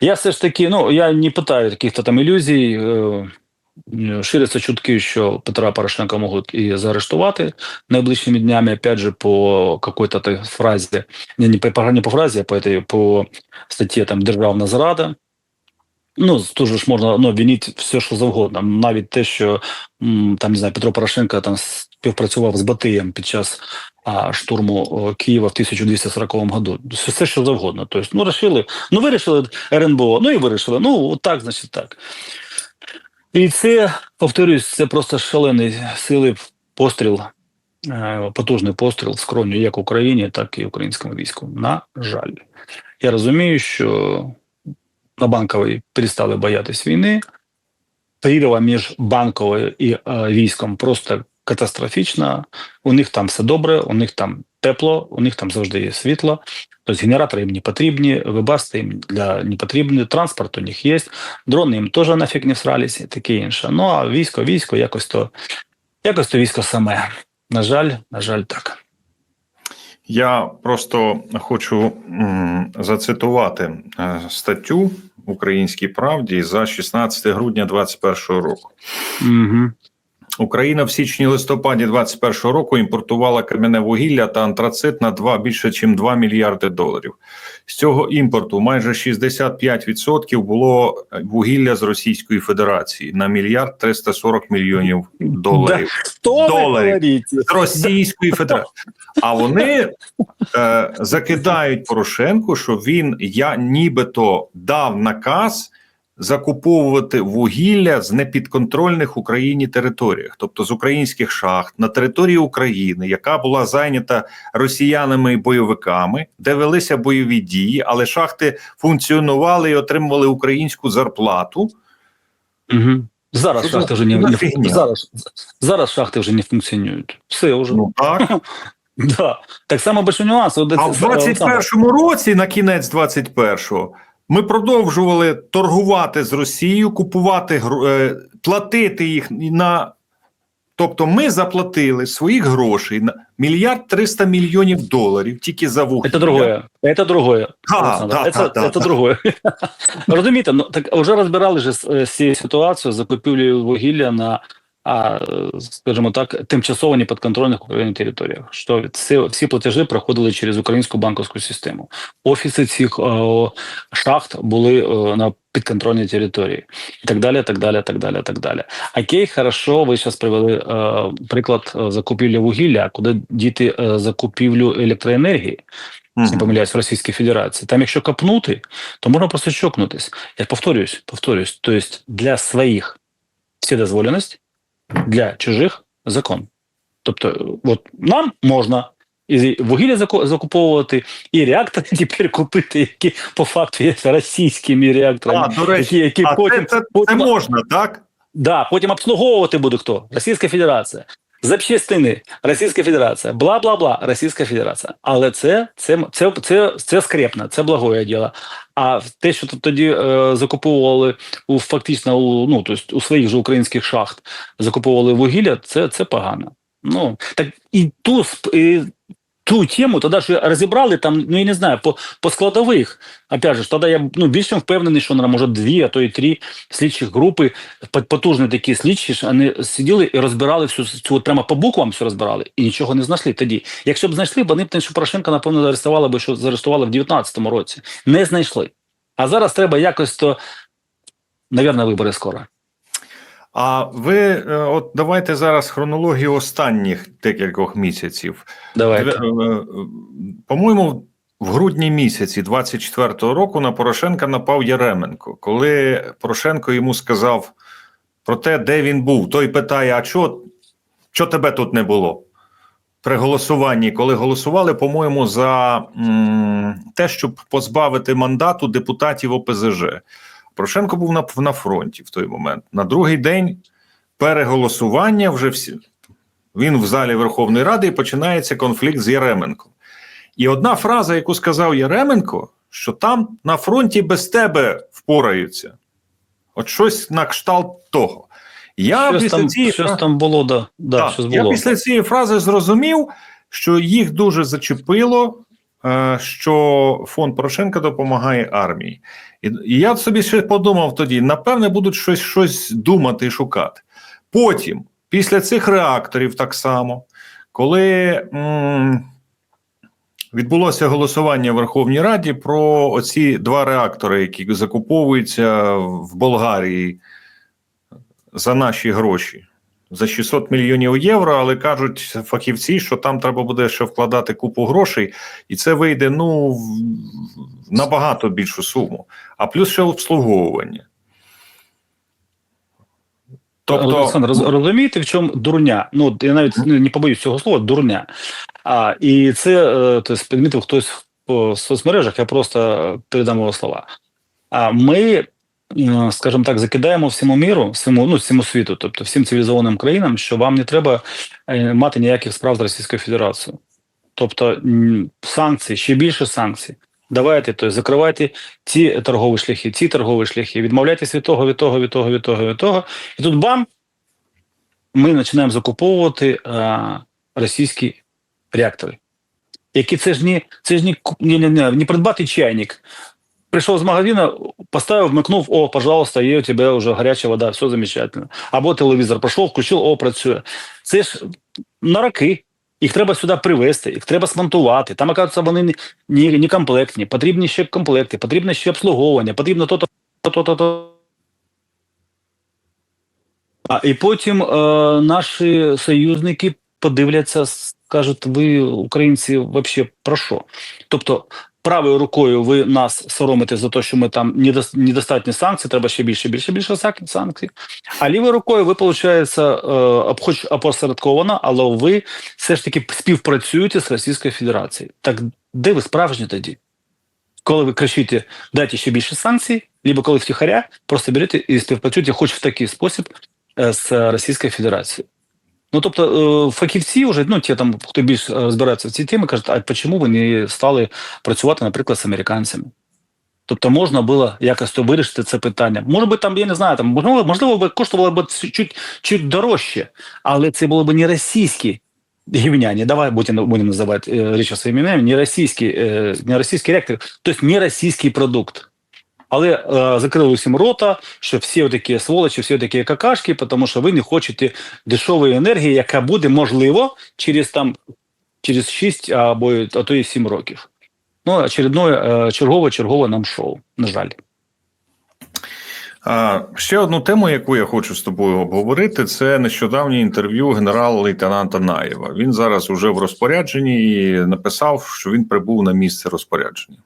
Я все ж таки, ну я не питаю каких-то там ілюзій. Е, Ширяться чутки, що Петра Порошенка можуть і заарештувати найближчими днями, опять же, по какой-то фразі, не, не, по, не по фразі, а по, этой, по статті там Державна зрада. Ну, тут же ж можна ну, обвинити все, що завгодно. Навіть те, що там не знаю, Петро Порошенко там співпрацював з Батиєм під час штурму Києва в 1240 году. Все, що завгодно. Тобто, ну, решили, ну, вирішили РНБО, ну і вирішили. Ну, так, значить, так. І це, повторюсь, це просто шалений сили постріл, е, потужний постріл скроню як Україні, так і українському війську. На жаль, я розумію, що на банковій перестали боятись війни. Прірва між банковою і е, військом просто катастрофічна. У них там все добре, у них там тепло, у них там завжди є світло. Тобто генератори їм не потрібні, вибасти їм для не потрібні, транспорт у них є, дрони їм теж нафіг не всрались і таке інше. Ну а військо, військо, якось то, якось то військо саме. На жаль, на жаль, так. Я просто хочу зацитувати е, статтю Українській правді за 16 грудня 2021 року. Угу. Україна в січні-листопаді 2021 року імпортувала кам'яне вугілля та антрацит на 2, більше ніж 2 мільярди доларів. З цього імпорту майже 65% було вугілля з Російської Федерації на мільярд 340 мільйонів доларів. Ви Доларів. з Російської Федерації. А вони е, закидають Порошенку, що він я нібито дав наказ закуповувати вугілля з непідконтрольних Україні територіях, тобто з українських шахт на території України, яка була зайнята росіянами і бойовиками, де велися бойові дії, але шахти функціонували і отримували українську зарплату. Угу. Зараз Що за- шахти вже не, не зараз, зараз шахти вже не функціонують. Все вже. Ну так. Да. Так само большой нюанс. От А в 21-му році, на кінець 21-го, ми продовжували торгувати з Росією, купувати гро- е, платити їх на. Тобто, ми заплатили своїх грошей на мільярд 300 мільйонів доларів тільки за вугілля. Это другое. Это другое. Да, Олександр. да, это, да, это да. другое. Розумієте, ну так вже розбирали ж з з цією ситуацією закупівлею вугілля на, а, скажімо так, тимчасово непідконтрольних Україні територіях. Що всі, всі платежі проходили через українську банківську систему. Офіси цих е, шахт були е, на підконтрольній території, і так далі, так далі, так далі, так далі. Окей, хорошо, ви зараз привели е, приклад е, закупівлі вугілля, куди діти е, закупівлю електроенергії не помиляюсь, в Російській Федерації. Там, якщо копнути, то можна просто чокнутись. Я повторююсь, повторююсь. То есть для своїх вседозволеність, для чужих закон. Тобто, от нам можна і вугілля закуповувати, і реактори тепер купити, які по факту є російськими реакторами, А, до речі, які, які а потім, це, це, це можна, так? Да, потім обслуговувати буде хто? Російська Федерація. Запчастини, Російська Федерація, бла бла бла, Російська Федерація. Але це це, це, це, це скрепно, це благое діло. А те, що тоді е, закуповували у фактично у, ну, тобто у своїх же українських шахт, закуповували вугілля, це, це погано. Ну так і ту і ту тему тоді ж розібрали там, ну я не знаю, по, по складових. Опять же, тоді я ну, більш впевнений, що може дві, а то і три слідчих групи, потужні такі слідчі, ж вони сиділи і розбирали всю цю от прямо по буквам все розбирали і нічого не знайшли тоді. Якщо б знайшли, вони б що Порошенка, напевно, заарештували би, що заарештували в 19-му році. Не знайшли. А зараз треба якось то, навірно, вибори скоро. А ви е, от давайте зараз хронологію останніх декількох місяців. Давайте. Е, е, По-моєму, в грудні місяці 24-го року на Порошенка напав Яременко. Коли Порошенко йому сказав про те, де він був, той питає: а що, що тебе тут не було? При голосуванні, коли голосували, по-моєму, за м, те, щоб позбавити мандату депутатів ОПЗЖ. Порошенко був на, на фронті в той момент. На другий день переголосування вже всі. Він в залі Верховної Ради і починається конфлікт з Яременком. І одна фраза, яку сказав Яременко, що там на фронті без тебе впораються. От щось на кшталт того. Я щось, після там, цієї щось фра- там було, да, да Так, щось Я після цієї фрази зрозумів, що їх дуже зачепило що фонд Порошенка допомагає армії. І, і я собі ще подумав тоді: напевне, будуть щось, щось думати і шукати. Потім, після цих реакторів, так само, коли м, відбулося голосування в Верховній Раді про оці два реактори, які закуповуються в Болгарії за наші гроші. За 600 мільйонів євро, але кажуть фахівці, що там треба буде ще вкладати купу грошей, і це вийде ну набагато більшу суму. А плюс ще обслуговування. Тобто, Олександр, розумієте, в чому дурня? Ну, я навіть не побоюсь цього слова, дурня. А, і це е, підмітив хтось по соцмережах, я просто передам його слова. А ми, скажімо так, закидаємо всьому міру, всьому, ну, всьому світу, тобто всім цивілізованим країнам, що вам не треба е, мати ніяких справ з Російською Федерацією. Тобто санкції, ще більше санкцій. Давайте, тобто, закривайте ці торгові шляхи, ці торгові шляхи, відмовляйтесь від того, від того, від того, від того, від того. І тут бам! Ми починаємо закуповувати а, російські реактори. Які це ж не, це ж не, не, не, не придбати чайник. Прийшов з магазина, поставив, вмикнув, о, пожалуйста, є у тебе вже гаряча вода, все замечательно. Або телевізор прийшов, включив, о, працює. Це ж на роки. Їх треба сюди привезти, їх треба смонтувати. Там, оказується, вони не, не, комплектні, потрібні ще комплекти, потрібно ще обслуговування, потрібно то-то, то-то, то-то. А і потім е, наші союзники подивляться, скажуть, ви, українці, взагалі про що? Тобто, правою рукою ви нас соромите за те, що ми там недостатні санкції, треба ще більше, більше, більше санкцій. А лівою рукою ви, виходить, е, хоч опосередковано, але ви все ж таки співпрацюєте з Російською Федерацією. Так де ви справжні тоді? Коли ви кричите, дайте ще більше санкцій, либо коли втихаря, просто берете і співпрацюєте хоч в такий спосіб е, з Російською Федерацією. Ну тобто е, фахівці вже ну ті там, хто більш е, розбирається в цій темі, кажуть, а чому ви не стали працювати, наприклад, з американцями? Тобто можна було якось то вирішити це питання. Може би там, я не знаю, там можливо, можливо, би коштувало б чуть, чуть дорожче, але це було б не російські гівняні. Давай будемо, будемо називати е, речі своїми іменами, не російські, е, не російський реактор, тобто не російський продукт. Але е, закрили всім рота, що всі такі сволочі, всі такі какашки, тому що ви не хочете дешевої енергії, яка буде можливо через там через 6 або а то і 7 років. Ну, очередное, е, чергове, чергове нам шоу, на жаль. Ще одну тему, яку я хочу з тобою обговорити, це нещодавнє інтерв'ю генерал-лейтенанта Наєва. Він зараз уже в розпорядженні і написав, що він прибув на місце розпорядження,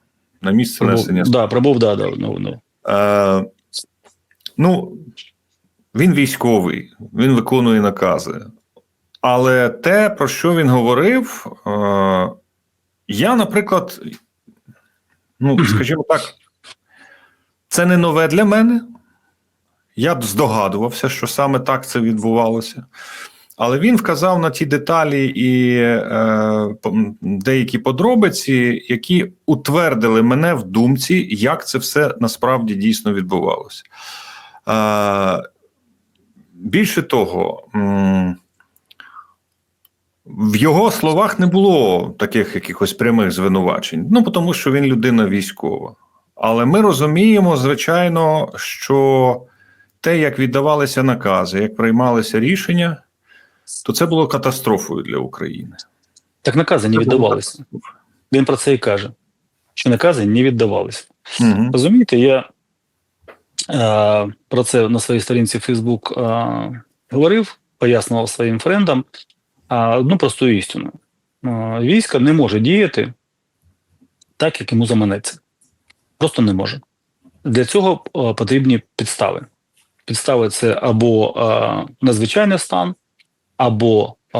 на місце несення. Да, пробув, да, да, ну, ну. Е, ну, він військовий, він виконує накази. Але те, про що він говорив, е, я, наприклад, ну, скажімо так, це не нове для мене. Я б здогадувався, що саме так це відбувалося. Але він вказав на ті деталі і е, деякі подробиці, які утвердили мене в думці, як це все насправді дійсно відбувалося. Е, більше того, в його словах не було таких якихось прямих звинувачень. Ну, тому що він людина військова. Але ми розуміємо, звичайно, що те, як віддавалися накази, як приймалися рішення, то це було катастрофою для України. Так накази не віддавалися. Він про це і каже, що накази не віддавалися. Угу. Розумієте, я е, про це на своїй сторінці Facebook е, говорив, пояснював своїм френдам е, одну просту істину. Е, військо не може діяти так, як йому заманеться. Просто не може. Для цього е, потрібні підстави. Підстави це або е, надзвичайний стан, або е,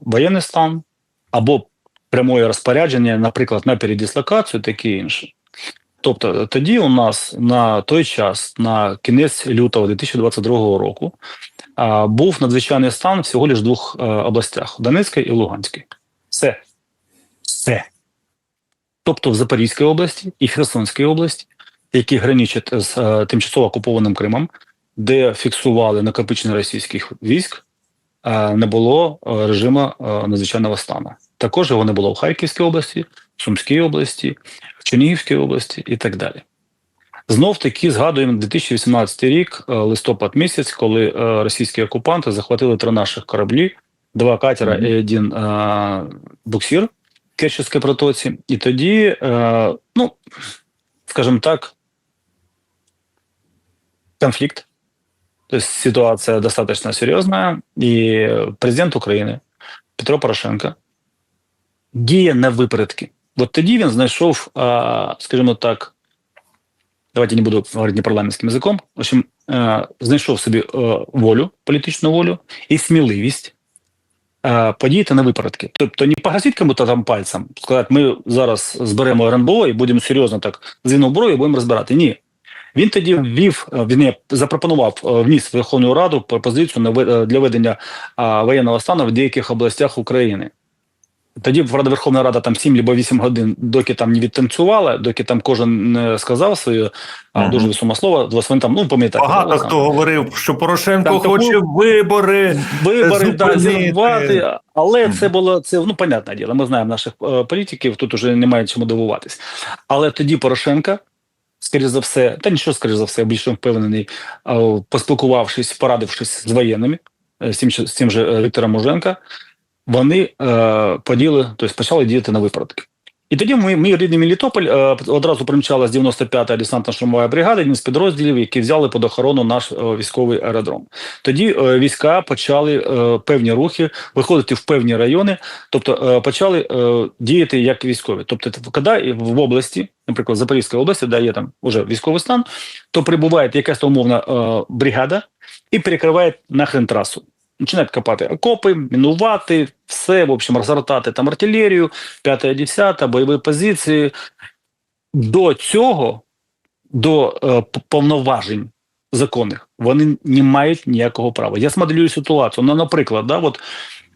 воєнний стан, або прямое розпорядження, наприклад, на передислокацію, таке інше. Тобто тоді у нас на той час, на кінець лютого 2022 року, а, був надзвичайний стан всього лиш в двох е, областях: Донецькій і Луганській. Все. Все. Тобто в Запорізькій області і Херсонській області, які граничать з е, тимчасово окупованим Кримом, де фіксували накопичення російських військ, е, не було е, режиму е, надзвичайного стану. Також його не було в Харківській області, в Сумській області, в Чернігівській області і так далі. Знов таки згадуємо 2018 рік, е, листопад місяць, коли е, російські окупанти захватили три наших кораблі, два катера Мгм. і один е, буксир в Керченській протоці. І тоді, е, ну, скажімо так, конфликт. То есть ситуация достаточно серьезная, и президент України Петро Порошенко діє на випередки. От тоді він знайшов, скажімо так, давайте не буду говорити непарламентським язиком, в общем, знайшов собі волю, політичну волю і сміливість подіяти на випередки. Тобто не погасити кому-то там пальцем, сказати, ми зараз зберемо РНБО і будемо серйозно так звільну зброю і будемо розбирати. Ні. Він тоді ввів, е, він запропонував е, вніс Верховну Раду пропозицію е, для ведення воєнного стану в деяких областях України. Тоді Верховна Рада там 7 або 8 годин, доки там не відтанцювала, доки там кожен не сказав своє а, дуже весоме слово, вони там, ну пам'ятаєте. Багато Олександр. хто говорив, що Порошенко Там таку- хоче вибори. вибори да, зірвати, але це було це ну понятне діло. Ми знаємо наших е, політиків, тут уже немає чому дивуватись. Але тоді Порошенка, скоріш за все, та нічого, скоріш за все, я більше впевнений, поспілкувавшись, порадившись з воєнними, е, з тим, же- е, Віктором Муженка, вони е, поділи, тобто почали діяти на випередки. І тоді ми, мій рідний Мелітополь е, одразу примчала з 95-та десантно-штурмова бригада, один з підрозділів, які взяли під охорону наш е, військовий аеродром. Тоді е, війська почали певні рухи виходити в певні райони, тобто почали діяти як військові. Тобто, коли в області, наприклад, Запорізькій області, де є там уже військовий стан, то прибуває якась умовна бригада і перекриває нахрен трасу. Починають копати окопи, мінувати, все, в общем, розгортати там артилерію, 5 10 бойові позиції. До цього, до е, повноважень законних, вони не мають ніякого права. Я смоделюю ситуацію. Ну, наприклад, да, от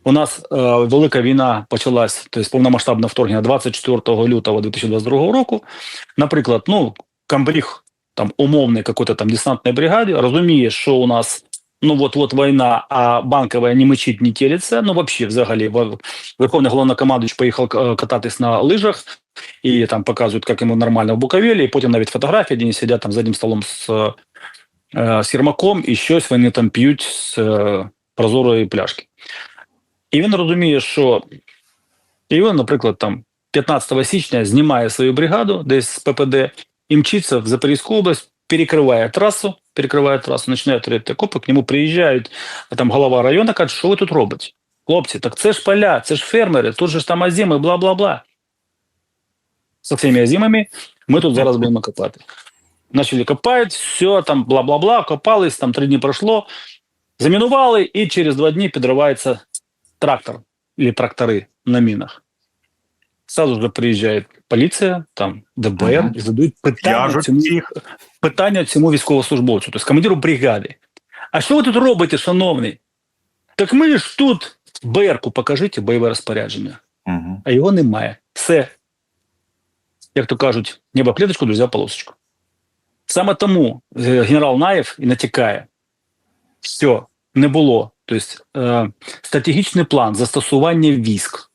у нас е, велика війна почалась, тобто повномасштабне вторгнення 24 лютого 2022 року. Наприклад, ну, комбриг там умовний какой-то там десантної бригаді розуміє, що у нас ну от от війна, а банкова не мечить, не телиться. Ну, взагалі, взагалі, Верховний головнокомандуючий поїхав е, кататись на лижах, і там показують, як йому нормально в Буковелі, і потім навіть фотографії, де вони сидять там за одним столом з, з Єрмаком, і щось вони там п'ють з е, прозорої пляшки. І він розуміє, що і він, наприклад, там 15 січня знімає свою бригаду десь з ППД і мчиться в Запорізьку область, перекриває трасу, перекриває трасу, починає трити копи, к нему приїжджають, а там голова району каже, що ви тут робите? Хлопці, так це ж поля, це ж фермери, тут же ж там азіми, бла-бла-бла. Со всіми азімами ми тут зараз будемо копати. Начали копати, все, там бла-бла-бла, копались, там три дні пройшло, замінували, і через два дні підривається трактор или трактори на мінах. Сразу же приїжджає поліція, там ДБР, Мгм. і задають питання В'яжуть цьому, всіх. Питання цьому військовослужбовцю, тобто командиру бригади. А що ви тут робите, шановний? Так ми ж тут БРку покажіть бойове розпорядження, Мгм. а його немає. Все. Як то кажуть, небо клеточку, друзі, полосочку. Саме тому е, генерал Наєв і натякає. Все, не було. Тобто е, стратегічний план застосування військ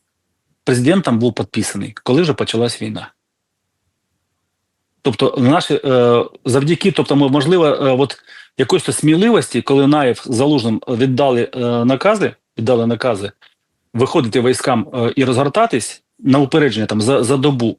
президентом був підписаний, коли вже почалась війна. Тобто, наші е, завдяки, тобто, можливо, е, от якоїсь сміливості, коли Наєв Залужним віддали е, накази, віддали накази виходити військам і розгортатись на упередження там за, за добу.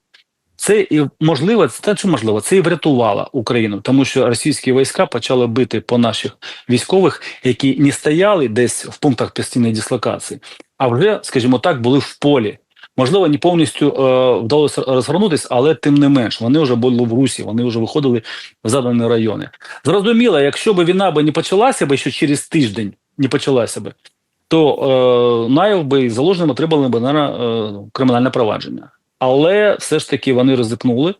Це і можливо, це чи можливо, це і врятувало Україну, тому що російські війська почали бити по наших військових, які не стояли десь в пунктах постійної дислокації, а вже, скажімо так, були в полі. Можливо, не повністю е, вдалося розгорнутися, але тим не менш, вони вже були в Русі, вони вже виходили в задані райони. Зрозуміло, якщо б війна би не почалася би ще через тиждень, не почалася би, то е, Наєв би і Залужним отримали б наверное, е, кримінальне провадження. Але все ж таки вони ризикнули,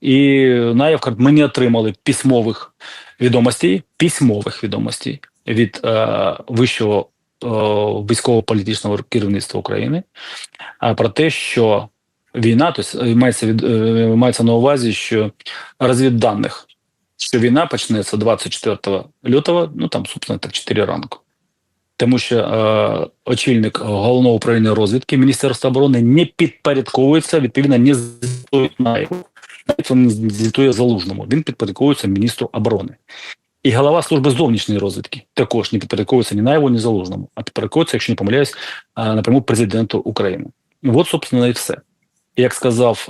і Наєв ми не отримали письмових відомостей, письмових відомостей від е, вищого військово-політичного керівництва України, про те, що війна, тобто мається від е, мається на увазі, що розвідданих, що війна почнеться 24 лютого, ну там, собственно, так 4 ранку. тому що е, очільник головного управління розвідки Міністерства оборони не підпорядковується, відповідно, не звітує Наєву. Навіть він звітує залужному. Він підпорядковується міністру оборони. І голова служби зовнішньої розвідки також не підпорядковується ні Наєву, ні залужному, а підпорядковується, якщо не помиляюсь, напряму президенту України. От, собственно, і все. Як сказав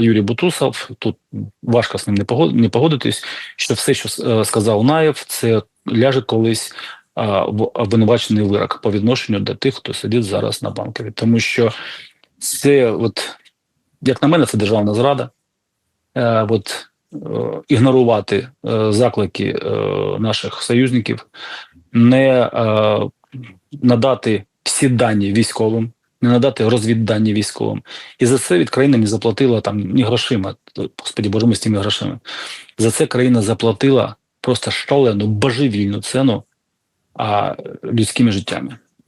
Юрій Бутусов, тут важко з ним не погод- погодитись, що все, що е, сказав Наєв, це ляже колись в обвинувачений вирок по відношенню до тих, хто сидить зараз на банкові. Тому що це, от, як на мене, це державна зрада. Е, от, ігнорувати е, заклики е, наших союзників, не е, надати всі дані військовим, не надати розвіддані військовим. І за це від країни не заплатила там ні грошима. Господі боже, ми з тими грошима. За це країна заплатила просто шалену божевільну ціну а, людськими життями.